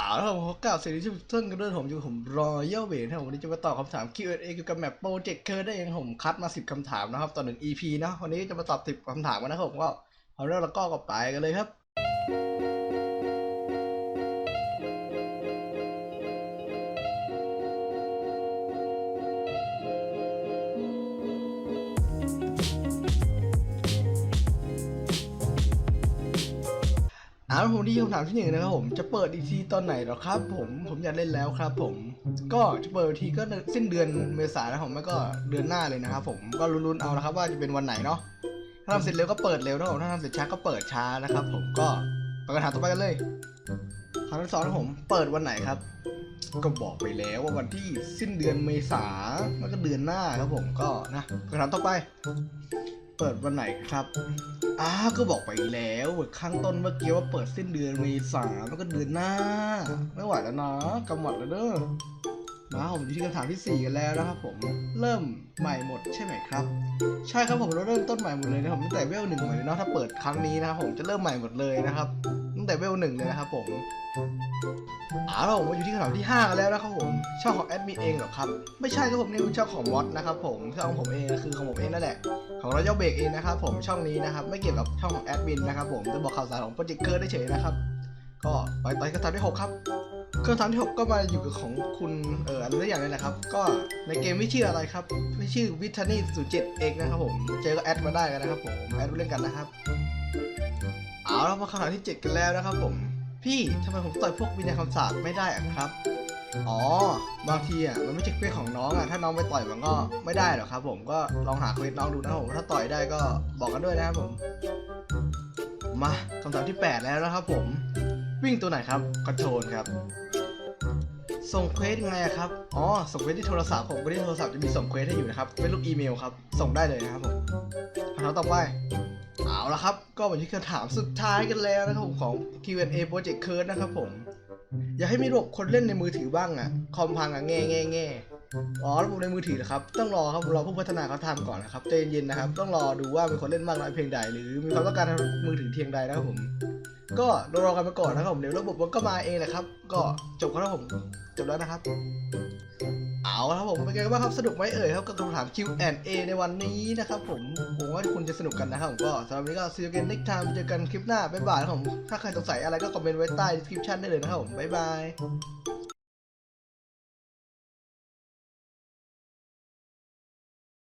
เอาละครับผมกล่าวสวัสดีทุกท่านกันด้วยผมอยู่ผมรอยัลเวทนะครับวันนี้จะมาตอบคำถาม Q&A เกี่ยวกับแมปโปรเจกต์เคอร์ได้เองผมคัดมา 10คำถามนะครับต่อหนึ่ง EP นะวันนี้จะมาตอบ 10คำถามกันนะครับผมก็เอาเรื่องแล้วก็กลับไปกันเลยครับ อ่าผมที่คำถามที่หนึ่งนะครับผมจะเปิดอีกทีตอนไหนหรอครับ ผมผมอยากเล่นแล้วครับ ผมก็จะเปิดอีกทีก็สิ้นเดือนเมษายนนะครับผมแล้วก็เดือนหน้าเลยนะครับผมก็ลุ้นๆเอานะครับว่าจะเป็นวันไหนเนาะถ้าทำเสร็จเร็วก็เปิดเร็วนะครับผมถ้าทำเสร็จช้าก็เปิดช้านะครับ ผมก็ไปคำถามต่อไปกันเลยคำที่สองนครับผมเปิดวันไหนครับ ก็บอกไปแล้วว่าวันที่สิ้นเดือนเมษาแล้วก็เดือนหน้าครับผมก็นะคำถามต่อไป เปิดวันไหนครับ อ้าก็บอกไปแล้วข้างต้นเมื่อกี้ว่าเปิดสิ้นเดือนเมษาแล้วก็เดือนหน้า ไม่ไหวแล้วนะกำหมัดแล้วเด้อมาผมอยู่ที่คำถามที่ 4 กันแล้วนะครับผมเริ่มใหม่หมดใช่ไหมครับ ใช่ครับผมเราเริ่มต้นใหม่หมดเลยนะครับตั้งแต่เวลหนึ่งใหม่เลยเนาะถ้าเปิดครั้งนี้นะครับผมจะเริ่มใหม่หมดเลยนะครับตั้งแต่เวลหนึ่งเลยนะครับผม เอาละผมมาอยู่ที่คำถามที่5กันแล้วนะครับผมช่องของแอดมินเองเหรอครับ ไม่ใช่ครับผมนี่เป็นช่องของมอดนะครับผมช่องของผมเองคือของผมเองนั่นแหละ ของเราเจ้าเบรกเองนะครับผมช่องนี้นะครับไม่เกี่ยวกับช่องของแอดมินนะครับผมจะบอกข่าวสารของโปรเจกต์เกอร์ได้เฉยนะครับ ก็ไปต่อที่คำถามที่ 6 ครับคำถามที่ 6 ก็มาอยู่กับของคุณเอออะไรสักอย่างนี่แหละครับ ก็ในเกมไม่ชื่ออะไรครับไม่ชื่อวิทานี่ศูนย์เจ็ดเอกนะครับผมเจอก็แอดมาได้กันนะครับผมแอดมาเล่นกันนะครับเอาแล้วมาคำถามที่ 7 กันแล้วนะครับผม พี่ทำไมผมต่อยพวกวินัยคำสาปไม่ได้อะครับ อ๋อ บางทีอะมันไม่ใช่เควสของน้องอะ ถ้าน้องไปต่อยมันก็ไม่ได้หรอกครับผม ก็ลองหาเควสน้องดูนะผม ถ้าต่อยได้ก็บอกกันด้วยนะครับผม มาคำถามที่ 8 แล้วนะครับผม วิ่งตัวไหนครับคอนโทรลครับ ส่งเควสยังไงครับ อ๋อ ส่งเควสที่โทรศัพท์ผมก็ที่โทรศัพท์จะมีส่งเควสให้อยู่นะครับ เป็นรูปอีเมลครับ ส่งได้เลยนะครับผมคำถามต่อไป เอาละครับ ก็มาที่คำถามสุดท้ายกันแล้วนะครับผมของ Q&A Project Curve นะครับผม อยากให้มีระบบคนเล่นในมือถือบ้างอะคอมพังอะแง่แง่แง่อ๋อระบบในมือถือนะครับ ต้องรอครับรอผู้พัฒนาเขาทำก่อนนะครับใจเย็นๆนะครับ ต้องรอดูว่ามีคนเล่นมากน้อยเพียงใด หรือมีความต้องการทางมือถือเพียงใดนะครับผม ก็รอกันไปก่อนนะครับผมเดี๋ยวระบบมันก็มาเองแหละครับ ก็จบครับผมจบแล้วนะครับาละครับผมเป็นไงบ้างครับสนุกไหมเอ่ยครับกับคำถาม Q&A ในวันนี้นะครับผมผมว่าคุณจะสนุกกันนะครับผมก็สำหรับวันนี้ก็ see you again next time เจอกันคลิปหน้าบ๊ายบายครับผมถ้าใครสงสัยอะไรก็คอมเมนต์ไว้ใต้ description ได้เลยนะครับผมบ๊ายบาย